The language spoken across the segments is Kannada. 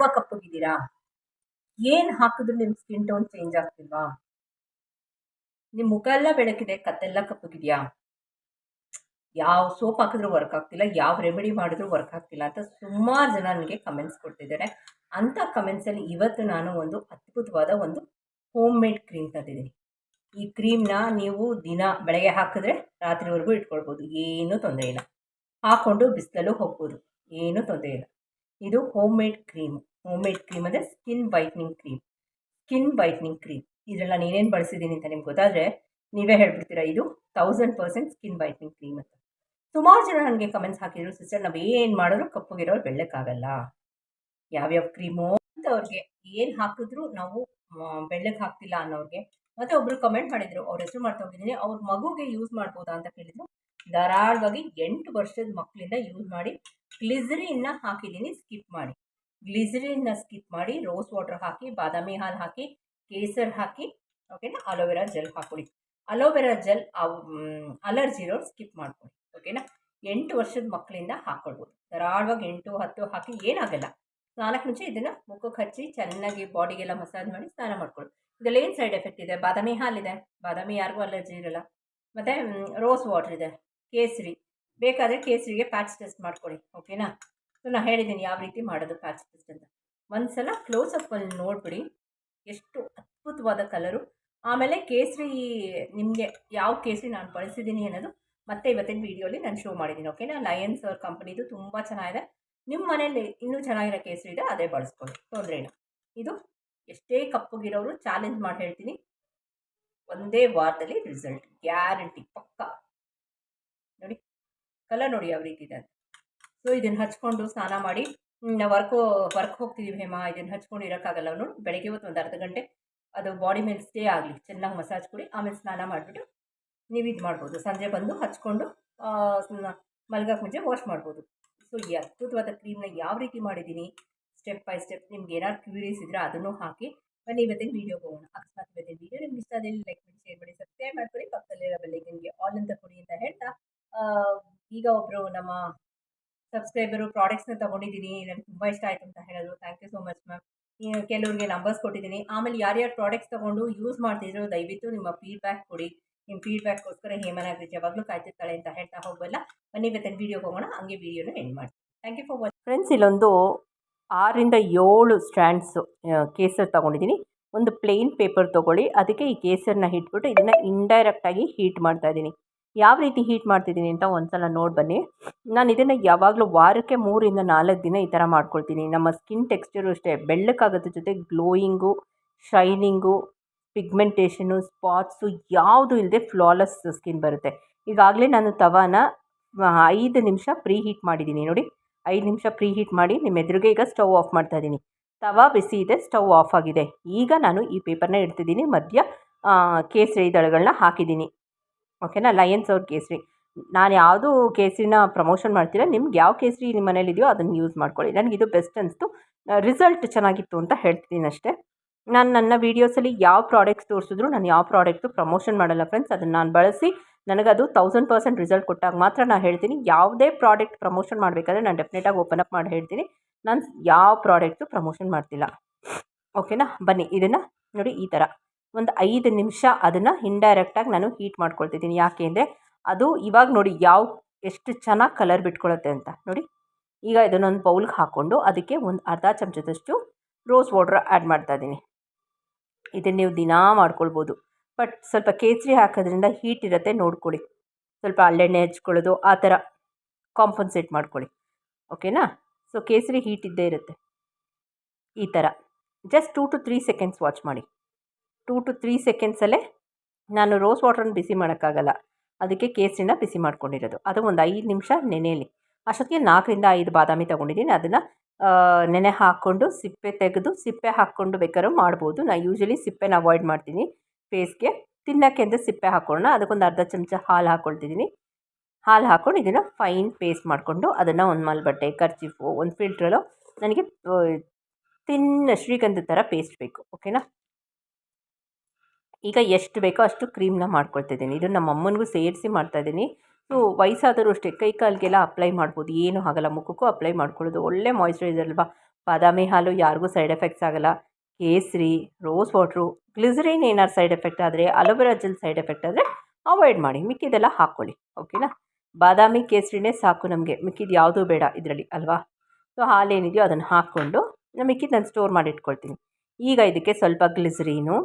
ತುಂಬ ಕಪ್ಪಗಿದ್ದೀರಾ? ಏನು ಹಾಕಿದ್ರು ನಿಮ್ಮ ಸ್ಕಿನ್ ಟೋನ್ ಚೇಂಜ್ ಆಗ್ತಿಲ್ವಾ? ನಿಮ್ಮ ಮುಖ ಎಲ್ಲ ಬೆಳಕಿದೆ, ಕತ್ತೆಲ್ಲ ಕಪ್ಪಗಿದ್ಯಾ? ಯಾವ ಸೋಪ್ ಹಾಕಿದ್ರು ವರ್ಕ್ ಆಗ್ತಿಲ್ಲ, ಯಾವ ರೆಮಿಡಿ ಮಾಡಿದ್ರು ವರ್ಕ್ ಆಗ್ತಿಲ್ಲ ಅಂತ ಸುಮಾರು ಜನ ನನಗೆ ಕಮೆಂಟ್ಸ್ ಕೊಡ್ತಿದ್ದಾರೆ. ಅಂಥ ಕಮೆಂಟ್ಸಲ್ಲಿ ಇವತ್ತು ನಾನು ಒಂದು ಅದ್ಭುತವಾದ ಒಂದು ಹೋಮ್ ಮೇಡ್ ಕ್ರೀಮ್ ತಂದಿದ್ದೀನಿ. ಈ ಕ್ರೀಮ್ನ ನೀವು ದಿನ ಬೆಳಗ್ಗೆ ಹಾಕಿದ್ರೆ ರಾತ್ರಿವರೆಗೂ ಇಟ್ಕೊಳ್ಬೋದು, ಏನೂ ತೊಂದರೆ ಇಲ್ಲ. ಹಾಕ್ಕೊಂಡು ಬಿಸಿಲಲ್ಲೂ ಹೋಗ್ಬೋದು, ಏನೂ ತೊಂದರೆ ಇಲ್ಲ. ಇದು home made cream home made cream ಅಂದರೆ skin whitening cream skin whitening cream ಇದರಲ್ಲಿ ನಾನು ಏನೇನು ಬಳಸಿದ್ದೀನಿ ಅಂತ ನಿಮ್ಗೆ ಗೊತ್ತಾದರೆ ನೀವೇ ಹೇಳ್ಬಿಡ್ತೀರಾ ಇದು thousand percent skin whitening cream ಅಂತ. ಸುಮಾರು ಜನ ನನಗೆ ಕಮೆಂಟ್ಸ್ ಹಾಕಿದ್ರು ಸಿಸ್ಟರ್ ನಾವು ಏನು ಮಾಡಿದ್ರು ಕಪ್ಪಗಿರೋರು ಬೆಳ್ಳಕ್ಕಾಗಲ್ಲ. ಯಾವ್ಯಾವ ಕ್ರೀಮು ಅಂತ ಅವ್ರಿಗೆ ಏನು ಹಾಕಿದ್ರು ನಾವು ಬೆಳ್ಳಕ್ಕೆ ಹಾಕ್ತಿಲ್ಲ ಅನ್ನೋರಿಗೆ. ಮತ್ತೆ ಒಬ್ರು ಕಮೆಂಟ್ ಮಾಡಿದ್ರು, ಅವ್ರ ಹೆಸರು ಮಾಡ್ತಾ ಹೋಗಿದ್ದೀನಿ ಅವ್ರ ಮಗುಗೆ ಯೂಸ್ ಮಾಡ್ಬೋದಾ? ಅಂತ ಕೇಳಿದ್ರು. ಧಾರಾಳವಾಗಿ ಎಂಟು ವರ್ಷದ ಮಕ್ಕಳಿಂದ ಯೂಸ್ ಮಾಡಿ ಗ್ಲಿಸರಿನ್ನ ಹಾಕಿದ್ದೀನಿ ಸ್ಕಿಪ್ ಮಾಡಿ. ಗ್ಲಿಸರಿನ್ನ ಸ್ಕಿಪ್ ಮಾಡಿ ರೋಸ್ ವಾಟರ್ ಹಾಕಿ, ಬಾದಾಮಿ ಹಾಲು ಹಾಕಿ, ಕೇಸರ್ ಹಾಕಿ ಓಕೆನಾ ಅಲೋವೆರಾ ಜೆಲ್ ಹಾಕೊಳ್ಳಿ ಅಲೋವೆರಾ ಜೆಲ್ ಅಲರ್ಜಿ ಇರೋರು ಸ್ಕಿಪ್ ಮಾಡ್ಕೊಳ್ಳಿ ಓಕೆನಾ ಎಂಟು ವರ್ಷದ ಮಕ್ಕಳಿಂದ ಹಾಕ್ಕೊಳ್ಬೋದು ಧಾರಾಳವಾಗಿ ಎಂಟು, ಹತ್ತು ಹಾಕಿ ಏನಾಗಲ್ಲ. ನಾಲ್ಕು ಮುಂಚೆ ಇದನ್ನು ಮುಖಕ್ಕೆ ಹಚ್ಚಿ ಚೆನ್ನಾಗಿ ಬಾಡಿಗೆಲ್ಲ ಮಸಾಜ್ ಮಾಡಿ ಸ್ನಾನ ಮಾಡ್ಕೊಳ್ಳಿ ಇದರಲ್ಲಿ ಏನು ಸೈಡ್ ಎಫೆಕ್ಟ್ ಇದೆ? ಬಾದಾಮಿ ಹಾಲಿದೆ. ಬಾದಾಮಿ ಯಾರಿಗೂ ಅಲರ್ಜಿ ಇರಲ್ಲ. ಮತ್ತು ರೋಸ್ ವಾಟರ್ ಇದೆ. ಕೇಸರಿ. ಬೇಕಾದರೆ ಕೇಸರಿಗೆ ಪ್ಯಾಚ್ ಟೆಸ್ಟ್ ಮಾಡ್ಕೊಳ್ಳಿ ಓಕೆನಾ ಸೊ ನಾನು ಹೇಳಿದ್ದೀನಿ ಯಾವ ರೀತಿ ಮಾಡೋದು ಪ್ಯಾಚ್ ಟೆಸ್ಟ್ ಅಂತ. ಒಂದು ಸಲ ಕ್ಲೋಸಪ್ಪಲ್ಲಿ ನೋಡಿಬಿಡಿ, ಎಷ್ಟು ಅದ್ಭುತವಾದ ಕಲರು ಆಮೇಲೆ ಕೇಸರಿ ನಿಮಗೆ ಯಾವ ಕೇಸರಿ ನಾನು ಬಳಸಿದ್ದೀನಿ ಅನ್ನೋದು ಮತ್ತೆ ಇವತ್ತಿನ ವೀಡಿಯೋಲಿ ನಾನು ಶೋ ಮಾಡಿದ್ದೀನಿ ಓಕೆನಾ ಲಯನ್ಸ್ ಅವ್ರ ಕಂಪ್ನಿದು ತುಂಬ ಚೆನ್ನಾಗಿದೆ. ನಿಮ್ಮ ಮನೇಲಿ ಇನ್ನೂ ಚೆನ್ನಾಗಿರೋ ಕೇಸರಿ ಇದೆ, ಅದೇ ಬಳಸ್ಕೊಳ್ಳಿ ತೊಂದರೆ ಇದು ಎಷ್ಟೇ ಕಪ್ಪಗಿರೋರು ಚಾಲೆಂಜ್ ಮಾಡಿ ಹೇಳ್ತೀನಿ. ಒಂದೇ ವಾರದಲ್ಲಿ ರಿಸಲ್ಟ್ ಗ್ಯಾರಂಟಿ ಪಕ್ಕ. ಕಲರ್ ನೋಡಿ ಯಾವ ರೀತಿ ಇದೆ ಸೊ ಇದನ್ನು ಹಚ್ಕೊಂಡು ಸ್ನಾನ ಮಾಡಿ ನಾವು ವರ್ಕು, ವರ್ಕ್ ಹೋಗ್ತಿದ್ದೀವಿ ಹೇಮ, ಇದನ್ನು ಹಚ್ಕೊಂಡು ಇರೋಕ್ಕಾಗಲ್ಲ ನೋಡಿ ಬೆಳಗ್ಗೆ ಹೊತ್ತು ಒಂದು ಅರ್ಧ ಗಂಟೆ ಅದು ಬಾಡಿ ಮೇಲೆ ಸ್ಟೇ ಆಗಲಿ, ಚೆನ್ನಾಗಿ ಮಸಾಜ್ ಕೊಡಿ, ಆಮೇಲೆ ಸ್ನಾನ ಮಾಡಿಬಿಟ್ಟು ನೀವು ಇದು ಮಾಡ್ಬೋದು. ಸಂಜೆ ಬಂದು ಹಚ್ಕೊಂಡು ಮಲ್ಗಕ್ಕೆ ಮುಂಚೆ ವಾಶ್ ಮಾಡ್ಬೋದು. ಸೊ ಈ ಅದ್ಭುತವಾದ ಕ್ರೀಮ್ನ ಯಾವ ರೀತಿ ಮಾಡಿದ್ದೀನಿ ಸ್ಟೆಪ್ ಬೈ ಸ್ಟೆಪ್ ನಿಮ್ಗೆ ಏನಾದ್ರು ಕ್ಯೂರಿಯಸ್ ಇದ್ದರೆ ಅದನ್ನು ಹಾಕಿ, ಬನ್ನಿ ಇವತ್ತಿನ ವೀಡಿಯೋಗೆ ಹೋಗೋಣ. ಅಕಸ್ಮಾತ್ ಇವತ್ತಿನ ವೀಡಿಯೋ ನಿಮ್ಗೆ ಇಷ್ಟ ಆದಲ್ಲಿ ಲೈಕ್ ಮಾಡಿ ಶೇರ್ ಮಾಡಿ ಸಬ್ಸ್ಕ್ರೈಬ್ ಮಾಡ್ಕೊಳ್ಳಿ ಪಕ್ಕದಲ್ಲಿರೋ ಬೆಲ್ಲೈಕನ್ಗೆ ಆಲ್ ಅಂತ ಕೊಡಿ ಅಂತ ಹೇಳ್ತಾ ಈಗ ಒಬ್ಬರು ನಮ್ಮ ಸಬ್ಸ್ಕ್ರೈಬರು ಪ್ರಾಡಕ್ಟ್ಸ್ನ ತೊಗೊಂಡಿದ್ದೀನಿ ನನಗೆ ತುಂಬ ಇಷ್ಟ ಆಯಿತು ಅಂತ ಹೇಳಿದ್ರು. Thank you so much ma'am ಕೆಲವ್ರಿಗೆ ನಂಬರ್ಸ್ ಕೊಟ್ಟಿದ್ದೀನಿ. ಆಮೇಲೆ ಯಾರ್ಯಾರು ಪ್ರಾಡಕ್ಟ್ಸ್ ತೊಗೊಂಡು ಯೂಸ್ ಮಾಡ್ತಿದ್ರು, ದಯವಿಟ್ಟು ನಿಮ್ಮ ಫೀಡ್ಬ್ಯಾಕ್ ಕೊಡಿ. ನಿಮ್ಮ ಫೀಡ್ಬ್ಯಾಕ್ಗೋಸ್ಕರ ಹೇಮನಾಗ್ರಿ ಯಾವಾಗಲೂ ಕಾಯ್ತಿರ್ತಾಳೆ ಅಂತ ಹೇಳ್ತಾ ಹೋಗಲ್ಲ ಬನ್ನಿ, ಇವತ್ತಿನ ವೀಡಿಯೋಗೆ ಹೋಗೋಣ. ಹಂಗೆ ವೀಡಿಯೋನ ಎಂಡ್ ಮಾಡಿ thank you for watch friends ಇಲ್ಲೊಂದು ಆರರಿಂದ ಏಳು ಸ್ಟ್ಯಾಂಡ್ಸು ಕೇಸರ್ ತೊಗೊಂಡಿದ್ದೀನಿ. ಒಂದು ಪ್ಲೇನ್ ಪೇಪರ್ ತೊಗೊಳ್ಳಿ. ಅದಕ್ಕೆ ಈ ಕೇಸರನ್ನ ಇಟ್ಬಿಟ್ಟು ಇದನ್ನು ಇಂಡೈರೆಕ್ಟಾಗಿ ಹೀಟ್ ಮಾಡ್ತಾಯಿದ್ದೀನಿ ಯಾವ ರೀತಿ ಹೀಟ್ ಮಾಡ್ತಿದ್ದೀನಿ ಅಂತ ಒಂದ್ಸಲ ನೋಡಿ ಬನ್ನಿ. ನಾನು ಇದನ್ನು ಯಾವಾಗಲೂ ವಾರಕ್ಕೆ ಮೂರಿಂದ ನಾಲ್ಕು ದಿನ ಈ ಥರ ಮಾಡ್ಕೊಳ್ತೀನಿ. ನಮ್ಮ ಸ್ಕಿನ್ ಟೆಕ್ಸ್ಚರು ಅಷ್ಟೇ. ಬೆಳ್ಳಕ್ಕಾಗೋದ್ರ ಜೊತೆ ಗ್ಲೋಯಿಂಗು ಶೈನಿಂಗು ಪಿಗ್ಮೆಂಟೇಷನು ಸ್ಪಾಟ್ಸು ಯಾವುದು ಇಲ್ಲದೆ ಫ್ಲಾಲೆಸ್ ಸ್ಕಿನ್ ಬರುತ್ತೆ. ಈಗಾಗಲೇ ನಾನು ತವಾನ ಐದು ನಿಮಿಷ ಪ್ರೀ ಹೀಟ್ ಮಾಡಿದ್ದೀನಿ. ನೋಡಿ, ಐದು ನಿಮಿಷ ಪ್ರೀ ಹೀಟ್ ಮಾಡಿ ನಿಮ್ಮ ಎದುರಿಗೆ ಈಗ ಸ್ಟವ್ ಆಫ್ ಮಾಡ್ತಾ ಇದ್ದೀನಿ. ತವಾ ಬಿಸಿ ಇದೆ ಸ್ಟವ್ ಆಫ್ ಆಗಿದೆ. ಈಗ ನಾನು ಈ ಪೇಪರ್ನ ಇಡ್ತಿದ್ದೀನಿ. ಮಧ್ಯ ಕೇಸರಿ ದಳಗಳನ್ನ ಹಾಕಿದ್ದೀನಿ. ಓಕೆನಾ ಲಯನ್ಸ್ ಅವ್ರ ಕೇಸರಿ. ನಾನು ಯಾವುದು ಕೇಸರಿನ ಪ್ರಮೋಷನ್ ಮಾಡ್ತೀರಾ ನಿಮ್ಗೆ ಯಾವ ಕೇಸರಿ ನಿಮ್ಮ ಮನೇಲಿದೆಯೋ ಅದನ್ನು ಯೂಸ್ ಮಾಡ್ಕೊಳ್ಳಿ. ನನಗೆ ಇದು ಬೆಸ್ಟ್ ಅನಿಸ್ತು. ರಿಸಲ್ಟ್ ಚೆನ್ನಾಗಿತ್ತು ಅಂತ ಹೇಳ್ತಿದ್ದೀನಿ ಅಷ್ಟೇ. ನಾನು ನನ್ನ ವೀಡಿಯೋಸಲ್ಲಿ ಯಾವ ಪ್ರಾಡಕ್ಟ್ಸ್ ತೋರಿಸಿದ್ರು ನಾನು ಯಾವ ಪ್ರಾಡಕ್ಟು ಪ್ರಮೋಷನ್ ಮಾಡಲ್ಲ ಫ್ರೆಂಡ್ಸ್ ಅದನ್ನು ನಾನು ಬಳಸಿ ನನಗದು ತೌಸಂಡ್ ಪರ್ಸೆಂಟ್ ರಿಸಲ್ಟ್ ಕೊಟ್ಟಾಗ ಮಾತ್ರ ನಾನು ಹೇಳ್ತೀನಿ. ಯಾವುದೇ ಪ್ರಾಡಕ್ಟ್ ಪ್ರಮೋಷನ್ ಮಾಡಬೇಕಾದ್ರೆ ನಾನು ಡೆಫಿನೆಟಾಗಿ ಓಪನ್ ಅಪ್ ಮಾಡಿ ಹೇಳ್ತೀನಿ. ನಾನು ಯಾವ ಪ್ರಾಡಕ್ಟು ಪ್ರಮೋಷನ್ ಮಾಡ್ತಿಲ್ಲ. ಓಕೆನಾ ಬನ್ನಿ. ಇದನ್ನು ನೋಡಿ ಈ ಥರ ಒಂದು ಐದು ನಿಮಿಷ ಅದನ್ನು ಇಂಡೈರೆಕ್ಟಾಗಿ ನಾನು ಹೀಟ್ ಮಾಡ್ಕೊಳ್ತಿದ್ದೀನಿ. ಯಾಕೆ ಅಂದರೆ ಅದು ಇವಾಗ ನೋಡಿ ಯಾವ, ಎಷ್ಟು ಚೆನ್ನಾಗಿ ಕಲರ್ ಬಿಟ್ಕೊಳ್ಳುತ್ತೆ ಅಂತ. ನೋಡಿ, ಈಗ ಇದನ್ನೊಂದು ಬೌಲ್ಗೆ ಹಾಕ್ಕೊಂಡು ಅದಕ್ಕೆ ಒಂದು ಅರ್ಧ ಚಮಚದಷ್ಟು ರೋಸ್ ವಾಟ್ರ್ ಆ್ಯಡ್ ಮಾಡ್ತಾಯಿದ್ದೀನಿ ಇದನ್ನು ನೀವು ದಿನಾ ಮಾಡ್ಕೊಳ್ಬೋದು. ಬಟ್ ಸ್ವಲ್ಪ ಕೇಸರಿ ಹಾಕೋದ್ರಿಂದ ಹೀಟ್ ಇರುತ್ತೆ ನೋಡ್ಕೊಳ್ಳಿ. ಸ್ವಲ್ಪ ಹಳ್ಳೆಣ್ಣೆ ಹಚ್ಕೊಳ್ಳೋದು, ಆ ಥರ ಕಾಂಪನ್ಸೇಟ್ ಮಾಡ್ಕೊಳ್ಳಿ. ಓಕೆನಾ ಸೊ ಕೇಸರಿ ಹೀಟ್ ಇದ್ದೇ ಇರುತ್ತೆ. ಈ ಥರ. Just two to three seconds watch ಮಾಡಿ. ಟೂ ಟು ತ್ರೀ ಸೆಕೆಂಡ್ಸಲ್ಲೇ ನಾನು ರೋಸ್ ವಾಟ್ರನ್ನ ಬಿಸಿ ಮಾಡೋಕ್ಕಾಗಲ್ಲ. ಅದಕ್ಕೆ ಕೇಸರಿನ ಬಿಸಿ ಮಾಡ್ಕೊಂಡಿರೋದು. ಅದು ಒಂದು ಐದು ನಿಮಿಷ ನೆನೆಯಲಿ. ಅಷ್ಟೊತ್ತಿಗೆ ನಾಲ್ಕರಿಂದ ಐದು ಬಾದಾಮಿ ತೊಗೊಂಡಿದ್ದೀನಿ. ಅದನ್ನು ನೆನೆ ಹಾಕ್ಕೊಂಡು ಸಿಪ್ಪೆ ತೆಗೆದು ಸಿಪ್ಪೆ ಹಾಕ್ಕೊಂಡು ಬೇಕಾದ್ರೂ ಮಾಡ್ಬೋದು. ನಾನು ಯೂಶ್ವಲಿ ಸಿಪ್ಪೆನ ಅವಾಯ್ಡ್ ಮಾಡ್ತೀನಿ. ಫೇಸ್ಗೆ ತಿನ್ನೋಕ್ಕೆ ಅಂದರೆ ಸಿಪ್ಪೆ ಹಾಕ್ಕೊಳ್ಳೋಣ ಅದಕ್ಕೊಂದು ಅರ್ಧ ಚಮಚ ಹಾಲು ಹಾಕ್ಕೊಳ್ತಿದ್ದೀನಿ ಹಾಲು ಹಾಕ್ಕೊಂಡು ಇದನ್ನು ಫೈನ್ ಪೇಸ್ಟ್ ಮಾಡಿಕೊಂಡು ಅದನ್ನು ಒಂದು ಮಲ್ಬಟ್ಟೆ ಕರ್ಚಿಫು ಒಂದು ಫಿಲ್ಟ್ರಲ್ಲೋ ನನಗೆ ತಿನ್ನ ಶ್ರೀಗಂಧದ ಥರ ಪೇಸ್ಟ್ ಬೇಕು. ಓಕೆನಾ ಈಗ ಎಷ್ಟು ಬೇಕೋ ಅಷ್ಟು ಕ್ರೀಮ್ನ ಮಾಡ್ಕೊಳ್ತಿದ್ದೀನಿ. ಇದು ನಮ್ಮ ಅಮ್ಮನಿಗೂ ಸೇರಿಸಿ ಮಾಡ್ತಾಯಿದ್ದೀನಿ. ಸೊ ವಯಸ್ಸಾದರೂ ಅಷ್ಟೇ, ಕೈ ಕಾಲಿಗೆಲ್ಲ ಅಪ್ಲೈ ಮಾಡ್ಬೋದು. ಏನೂ ಆಗಲ್ಲ, ಮುಖಕ್ಕೂ ಅಪ್ಲೈ ಮಾಡ್ಕೊಳ್ಳೋದು. ಒಳ್ಳೆ ಮಾಯ್ಶ್ಚರೈಸರ್ ಅಲ್ವಾ? ಬಾದಾಮಿ ಹಾಲು ಯಾರಿಗೂ ಸೈಡ್ ಎಫೆಕ್ಟ್ಸ್ ಆಗಲ್ಲ. ಕೇಸರಿ ರೋಸ್ ವಾಟ್ರು ಗ್ಲಿಸರಿನ್ ಏನಾರು ಸೈಡ್ ಎಫೆಕ್ಟ್ ಆದರೆ aloe vera gel side effect ಆದರೆ ಅವಾಯ್ಡ್ ಮಾಡಿ. ಮಿಕ್ಕಿದೆಲ್ಲ ಹಾಕ್ಕೊಳ್ಳಿ ಓಕೆನಾ ಬಾದಾಮಿ, ಕೇಸರಿನೇ ಸಾಕು ನಮಗೆ. ಮಿಕ್ಕಿದ್ದು ಯಾವುದೂ ಬೇಡ ಇದರಲ್ಲಿ, ಅಲ್ವಾ? ಸೊ, ಹಾಲೇನಿದೆಯೋ ಅದನ್ನು ಹಾಕ್ಕೊಂಡು ಮಿಕ್ಕಿದ್ದು ನಾನು ಸ್ಟೋರ್ ಮಾಡಿ ಇಟ್ಕೊಳ್ತೀನಿ. ಈಗ ಇದಕ್ಕೆ ಸ್ವಲ್ಪ ಗ್ಲಿಸರೀನು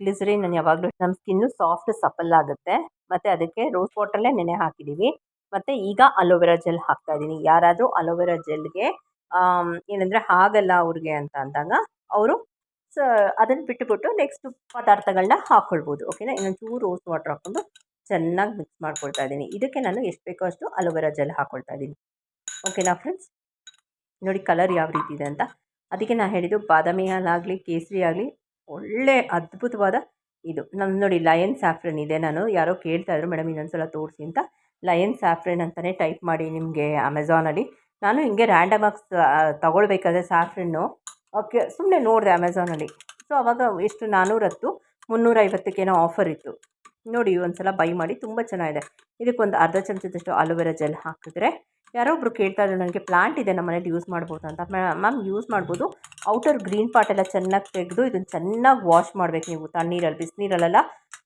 ಗ್ಲಿಸರಿನ್ ನಾನು ಯಾವಾಗಲೂ ನಮ್ಮ ಸ್ಕಿನ್ನು ಸಾಫ್ಟ್ ಸಫಲ್ ಆಗುತ್ತೆ. ಮತ್ತು ಅದಕ್ಕೆ ರೋಸ್ ವಾಟ್ರಲ್ಲೇ ನೆನೆ ಹಾಕಿದ್ದೀವಿ ಮತ್ತು ಈಗ ಅಲೋವೆರಾ ಜೆಲ್ ಹಾಕ್ತಾ ಇದ್ದೀನಿ. ಯಾರಾದರೂ ಅಲೋವೆರಾ ಜೆಲ್ಗೆ ಏನಂದರೆ ಆಗಲ್ಲ ಅವ್ರಿಗೆ ಅಂತ ಅಂದಾಗ ಅವರು ಸ ಅದನ್ನು ಬಿಟ್ಟುಬಿಟ್ಟು ನೆಕ್ಸ್ಟ್ ಪದಾರ್ಥಗಳನ್ನ ಹಾಕ್ಕೊಳ್ಬೋದು ಓಕೆನಾ ಇನ್ನೊಂಚೂರು ರೋಸ್ ವಾಟ್ರ್ ಹಾಕ್ಕೊಂಡು ಚೆನ್ನಾಗಿ ಮಿಕ್ಸ್ ಮಾಡ್ಕೊಳ್ತಾ ಇದ್ದೀನಿ. ಇದಕ್ಕೆ ನಾನು ಎಷ್ಟು ಬೇಕೋ ಅಷ್ಟು ಅಲೋವೆರಾ ಜೆಲ್ ಹಾಕ್ಕೊಳ್ತಾ ಇದ್ದೀನಿ. ಓಕೆನಾ ಫ್ರೆಂಡ್ಸ್ ನೋಡಿ ಕಲರ್ ಯಾವ ರೀತಿ ಇದೆ ಅಂತ. ಅದಕ್ಕೆ ನಾನು ಹೇಳಿದ್ದು ಬಾದಾಮಿ ಹಾಲಾಗಲಿ ಕೇಸರಿ ಆಗಲಿ ಒಳ್ಳೆ ಅದ್ಭುತವಾದ ಇದು. ನಾನು ನೋಡಿ ಲಯನ್ ಸ್ಯಾಫ್ರನ್ ಇದೆ. ನಾನು ಯಾರೋ ಕೇಳ್ತಾ ಇದ್ರು, ಮೇಡಮ್ ಇನ್ನೊಂದು ಸಲ ತೋರಿಸಿ ಅಂತ. ಲಯನ್ ಸ್ಯಾಫ್ರನ್ ಅಂತಲೇ ಟೈಪ್ ಮಾಡಿ ನಿಮಗೆ ಅಮೆಝಾನಲ್ಲಿ ನಾನು ಹಿಂಗೆ ರ್ಯಾಂಡಮಾಗಿ ತೊಗೊಳ್ಬೇಕಾದ್ರೆ ಸ್ಯಾಫ್ರನ್ನು ಓಕೆ ಸುಮ್ಮನೆ ನೋಡಿದೆ ಅಮೆಝಾನಲ್ಲಿ ಸೊ ಅವಾಗ ಎಷ್ಟು ನಾನ್ನೂರತ್ತು ಮುನ್ನೂರೈವತ್ತಕ್ಕೇನೋ ಆಫರ್ ಇತ್ತು. ನೋಡಿ ಒಂದು ಸಲ ಬೈ ಮಾಡಿ ತುಂಬ ಚೆನ್ನಾಗಿದೆ. ಇದಕ್ಕೊಂದು ಅರ್ಧ ಚಮಚದಷ್ಟು ಅಲೋವೆರಾ ಜೆಲ್ ಹಾಕಿದ್ರೆ ಯಾರೋ ಒಬ್ಬರು ಕೇಳ್ತಾ ಇದ್ರು ನನಗೆ ಪ್ಲಾಂಟ್ ಇದೆ ನಮ್ಮ ಮನೇಲಿ ಯೂಸ್ ಮಾಡ್ಬೋದು ಅಂತ. ಮ್ಯಾಮ್ ಯೂಸ್ ಮಾಡ್ಬೋದು. ಔಟರ್ ಗ್ರೀನ್ ಪಾರ್ಟ್ ಎಲ್ಲ ಚೆನ್ನಾಗಿ ತೆಗೆದು ಇದನ್ನು ಚೆನ್ನಾಗಿ ವಾಶ್ ಮಾಡಬೇಕು ನೀವು. ತಣ್ಣೀರಲ್ಲಿ, ಬಿಸಿನೀರಲ್ಲೆಲ್ಲ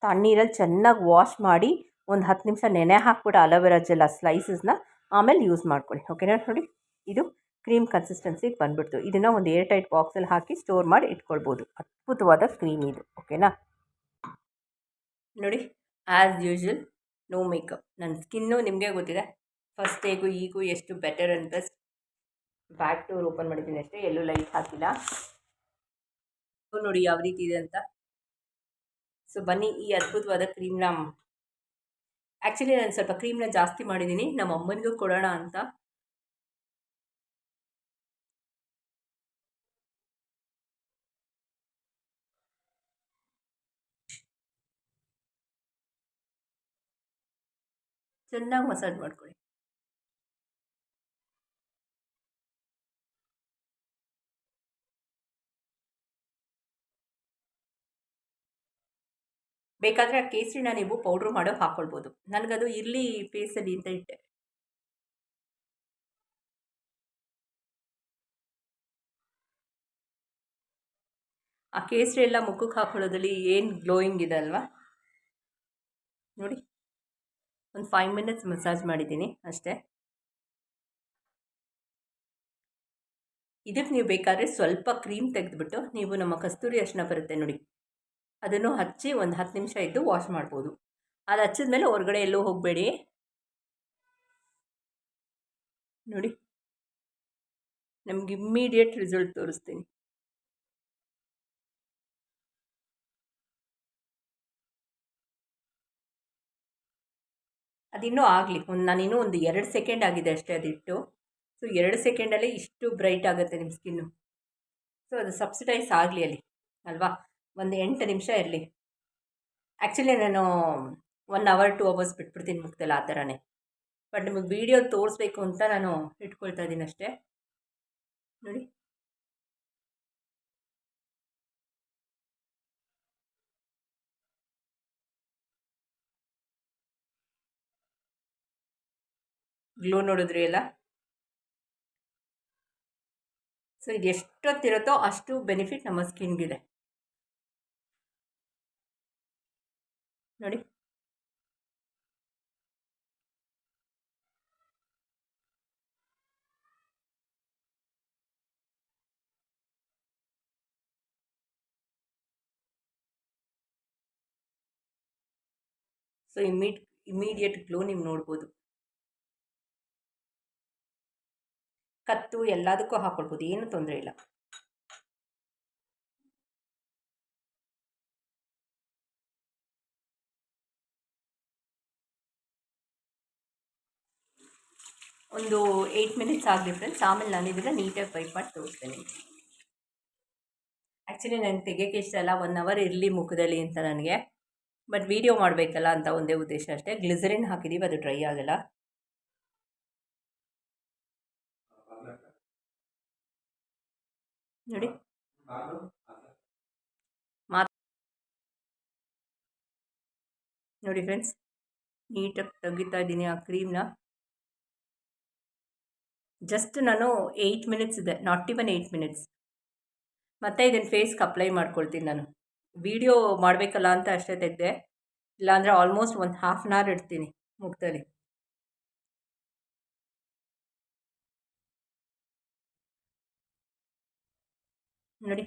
ತಣ್ಣೀರಲ್ಲಿ ಚೆನ್ನಾಗಿ ವಾಶ್ ಮಾಡಿ ಒಂದು ಹತ್ತು ನಿಮಿಷ ನೆನೆ ಹಾಕ್ಬಿಟ್ಟು ಅಲೋವೆರಾ ಜೆಲ್ ಆ ಸ್ಲೈಸಸ್ನ ಆಮೇಲೆ ಯೂಸ್ ಮಾಡ್ಕೊಳ್ಳಿ. ಓಕೆನಾ ನೋಡಿ? ಇದು ಕ್ರೀಮ್ ಕನ್ಸಿಸ್ಟೆನ್ಸಿಗೆ ಬಂದುಬಿಡ್ತು. ಇದನ್ನು ಒಂದು ಏರ್ ಟೈಟ್ ಬಾಕ್ಸಲ್ಲಿ ಹಾಕಿ ಸ್ಟೋರ್ ಮಾಡಿ ಇಟ್ಕೊಳ್ಬೋದು. ಅದ್ಭುತವಾದ ಕ್ರೀಮ್ ಇದು. ಓಕೆನಾ ನೋಡಿ ಆ್ಯಸ್ ಯೂಶ್ವಲ್ ನೋ ಮೇಕಪ್ ನನ್ನ ಸ್ಕಿನ್ನು ನಿಮಗೆ ಗೊತ್ತಿದೆ. ಫಸ್ಟ್ ಡೇಗೂ ಈಗೂ ಎಷ್ಟು ಬೆಟರ್ ಅಂತ ಬ್ಯಾಕ್ ಡೋರ್ ಓಪನ್ ಮಾಡಿದ್ದೀನಿ ಅಷ್ಟೇ. ಎಲ್ಲೂ ಲೈಟ್ ಹಾಕಿಲ್ಲ. ನೋಡಿ ಯಾವ ರೀತಿ ಇದೆ ಅಂತ. ಸೊ ಬನ್ನಿ ಈ ಅದ್ಭುತವಾದ ಕ್ರೀಮ್ನ ಆ್ಯಕ್ಚುಲಿ ನಾನು ಸ್ವಲ್ಪ ಕ್ರೀಮ್ನ ಜಾಸ್ತಿ ಮಾಡಿದ್ದೀನಿ. ನಮ್ಮ ಅಮ್ಮನಿಗೂ ಕೊಡೋಣ ಅಂತ. ಚೆನ್ನಾಗಿ ಮಸಾಜ್ ಮಾಡ್ಕೊಳ್ಳಿ. ಬೇಕಾದರೆ ಆ ಕೇಸರಿನ ನೀವು ಪೌಡ್ರ್ ಮಾಡೋ ಹಾಕ್ಕೊಳ್ಬೋದು. ನನಗದು ಇರಲಿ ಫೇಸಲ್ಲಿ ಅಂತ ಇಟ್ಟೆ. ಆ ಕೇಸರಿ ಎಲ್ಲ ಮುಖಕ್ಕೆ ಹಾಕೊಳ್ಳೋದ್ರಲ್ಲಿ ಏನು ಗ್ಲೋಯಿಂಗ್ ಇದೆ ಅಲ್ವಾ? ನೋಡಿ. ಒಂದು ಫೈವ್ ಮಿನಿಟ್ಸ್ ಮಸಾಜ್ ಮಾಡಿದ್ದೀನಿ ಅಷ್ಟೇ. ಇದಕ್ಕೆ ನೀವು ಬೇಕಾದರೆ ಸ್ವಲ್ಪ ಕ್ರೀಮ್ ತೆಗೆದುಬಿಟ್ಟು ನೀವು ನಮ್ಮ ಕಸ್ತೂರಿ ಅರ್ಶನ ಬರುತ್ತೆ ನೋಡಿ. ಅದನ್ನು ಹಚ್ಚಿ ಒಂದು ಹತ್ತು ನಿಮಿಷ ಇದ್ದು ವಾಶ್ ಮಾಡ್ಬೋದು. ಅದು ಹಚ್ಚಿದ ಮೇಲೆ ಹೊರಗಡೆ ಎಲ್ಲೂ ಹೋಗಬೇಡಿ. ನೋಡಿ. ನಮ್ಗೆ ಇಮ್ಮಿಡಿಯೇಟ್ ರಿಸಲ್ಟ್ ತೋರಿಸ್ತೀನಿ. ಅದಿನ್ನೂ ಆಗಲಿ. ಒಂದು ನಾನಿನ್ನೂ ಒಂದು ಎರಡು ಸೆಕೆಂಡ್ ಆಗಿದೆ ಅಷ್ಟೇ ಅದಿಟ್ಟು. ಸೊ ಎರಡು ಸೆಕೆಂಡಲ್ಲಿ ಇಷ್ಟು ಬ್ರೈಟ್ ಆಗುತ್ತೆ ನಿಮ್ಮ ಸ್ಕಿನ್ನು ಸೊ ಅದು ಸಬ್ಸಿಡೈಸ್ ಆಗಲಿ ಅಲ್ಲಿ, ಅಲ್ವಾ? ಒಂದು ಎಂಟು ನಿಮಿಷ ಇರಲಿ. ಆ್ಯಕ್ಚುಲಿ ನಾನು ಒನ್ ಅವರ್ ಟು ಅವರ್ಸ್ ಬಿಟ್ಬಿಡ್ತೀನಿ ಮುಖದಲ್ಲಿ ಆ ಥರನೇ ಬಟ್ ನಿಮಗೆ ವೀಡಿಯೋ ತೋರಿಸ್ಬೇಕು ಅಂತ ನಾನು ಇಟ್ಕೊಳ್ತಾ ಇದ್ದೀನಿ ಅಷ್ಟೇ. ನೋಡಿ. ಗ್ಲೋ ನೋಡಿದ್ರಿ ಎಲ್ಲ? ಸೊ ಇದು ಎಷ್ಟೊತ್ತಿರುತ್ತೋ ಅಷ್ಟು ಬೆನಿಫಿಟ್ ನಮ್ಮ ಸ್ಕಿನ್ಗಿದೆ ನೋಡಿ. ಸೊ ಇಮಿಡ್ ಇಮಿಡಿಯೇಟ್ ಗ್ಲೋ ನೀವು ನೋಡ್ಬೋದು. ಕತ್ತು ಎಲ್ಲದಕ್ಕೂ ಹಾಕ್ಕೊಳ್ಬೋದು ಏನು ತೊಂದರೆ ಇಲ್ಲ. ಒಂದು ಏಯ್ಟ್ ಮಿನಿಟ್ಸ್ ಆಗಲಿ ಫ್ರೆಂಡ್ಸ್ ಆಮೇಲೆ ನಾನು ಇದನ್ನು ನೀಟಾಗಿ ಪೈಪ್ ಮಾಡಿ ತೋರಿಸ್ತೇನೆ ಆ್ಯಕ್ಚುಲಿ ನನಗೆ ತೆಗೆಯೋಕ್ಕೆ ಇಷ್ಟ ಅಲ್ಲ ಒನ್ ಅವರ್ ಇರಲಿ ಮುಖದಲ್ಲಿ ಅಂತ ನನಗೆ. ಬಟ್ ವೀಡಿಯೋ ಮಾಡಬೇಕಲ್ಲ ಅಂತ ಒಂದೇ ಉದ್ದೇಶ ಅಷ್ಟೇ. ಗ್ಲಿಸರಿನ್ ಹಾಕಿದ್ದೀವಿ ಅದು ಡ್ರೈ ಆಗಲ್ಲ. ನೋಡಿ. ನೋಡಿ ಫ್ರೆಂಡ್ಸ್ ನೀಟಾಗಿ ತೆಗಿತಾ ಇದ್ದೀನಿ ಆ ಕ್ರೀಮ್ನ ಜಸ್ಟ್ ನಾನು ಏಯ್ಟ್ ಮಿನಿಟ್ಸ್ ಇದೆ ನಾಟ್ ಇವನ್ ಏಯ್ಟ್ ಮಿನಿಟ್ಸ್ ಮತ್ತೆ ಇದನ್ನು ಫೇಸ್ಗೆ ಅಪ್ಲೈ ಮಾಡ್ಕೊಳ್ತೀನಿ ನಾನು. ವಿಡಿಯೋ ಮಾಡಬೇಕಲ್ಲ ಅಂತ ಅಷ್ಟೇ ತೆಗೆದೆ, ಇಲ್ಲಾಂದರೆ ಆಲ್ಮೋಸ್ಟ್ ಒಂದು ಹಾಫ್ ಆನ್ ಅವರ್ ಇಡ್ತೀನಿ ಮುಖದಲ್ಲಿ ನೋಡಿ.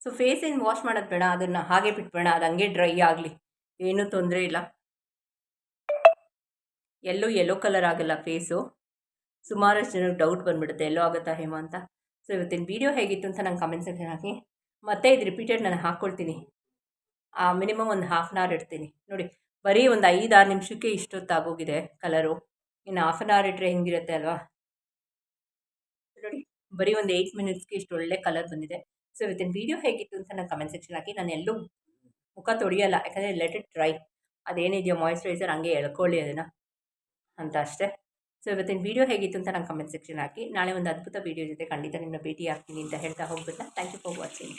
ಸೊ ಫೇಸ್ ಏನು ವಾಶ್ ಮಾಡೋದು ಬೇಡ, ಅದನ್ನು ಹಾಗೆ ಬಿಟ್ಬೇಡ, ಅದು ಹಂಗೆ ಡ್ರೈ ಆಗಲಿ. ಏನೂ ತೊಂದರೆ ಇಲ್ಲ. ಎಲ್ಲೂ ಯೆಲ್ಲೋ ಕಲರ್ ಆಗಲ್ಲ ಫೇಸು ಸುಮಾರಷ್ಟು ಜನಕ್ಕೆ ಡೌಟ್ ಬಂದ್ಬಿಡುತ್ತೆ, ಎಲ್ಲೋ ಆಗುತ್ತಾ ಹೇಮ ಅಂತ. ಸೊ ಇವತ್ತಿನ ವೀಡಿಯೋ ಹೇಗಿತ್ತು ಅಂತ ನಂಗೆ ಕಮೆಂಟ್ ಸೆಕ್ಷನ್ ಹಾಕಿ. ಮತ್ತೆ ಇದು ರಿಪೀಟೆಡ್ ನಾನು ಹಾಕ್ಕೊಳ್ತೀನಿ ಮಿನಿಮಮ್ ಒಂದು ಹಾಫ್ ಆನ್ ಅವರ್ ಇಡ್ತೀನಿ. ನೋಡಿ, ಬರೀ ಒಂದು ಐದು ಆರು ನಿಮಿಷಕ್ಕೆ ಇಷ್ಟೊತ್ತಾಗೋಗಿದೆ ಕಲರು ಇನ್ನು ಹಾಫ್ ಆನ್ ಅವರ್ ಇಟ್ಟರೆ ಹೆಂಗಿರುತ್ತೆ ಅಲ್ವಾ? ನೋಡಿ, ಬರೀ ಒಂದು ಏಯ್ಟ್ ಮಿನಿಟ್ಸ್ಗೆ ಇಷ್ಟು ಒಳ್ಳೆ ಕಲರ್ ಬಂದಿದೆ. ಸೊ ಇವತ್ತಿನ ವೀಡಿಯೋ ಹೇಗಿತ್ತು ಅಂತ ನಾನು ಕಮೆಂಟ್ ಸೆಕ್ಷನ್ ಹಾಕಿ. ನಾನು ಎಲ್ಲೂ ಮುಖ ತೊಳೆಯಲ್ಲ ಯಾಕಂದರೆ ಲೆಟ್ ಇಟ್ ಡ್ರೈ ಅದೇನಿದೆಯೋ ಮಾಯಿಶ್ಚರೈಸರ್ ಹಂಗೆ ಎಳ್ಕೊಳ್ಳಿ ಅದನ್ನು. ಅಂತ ಅಷ್ಟೇ. ಸೊ ಇವತ್ತಿನ ವೀಡಿಯೋ ಹೇಗಿತ್ತು ಅಂತ ನಾನು ಕಮೆಂಟ್ ಸೆಕ್ಷನ್ ಹಾಕಿ. ನಾಳೆ ಒಂದು ಅದ್ಭುತ ವೀಡಿಯೋ ಜೊತೆ ಖಂಡಿತ ನಿಮ್ಮನ್ನ ಭೇಟಿ ಆಗ್ತೀನಿ ಅಂತ ಹೇಳ್ತಾ ಹೋಗ್ಬಿಟ್ಟ ಥ್ಯಾಂಕ್ ಯು ಫಾರ್ ವಾಚಿಂಗ್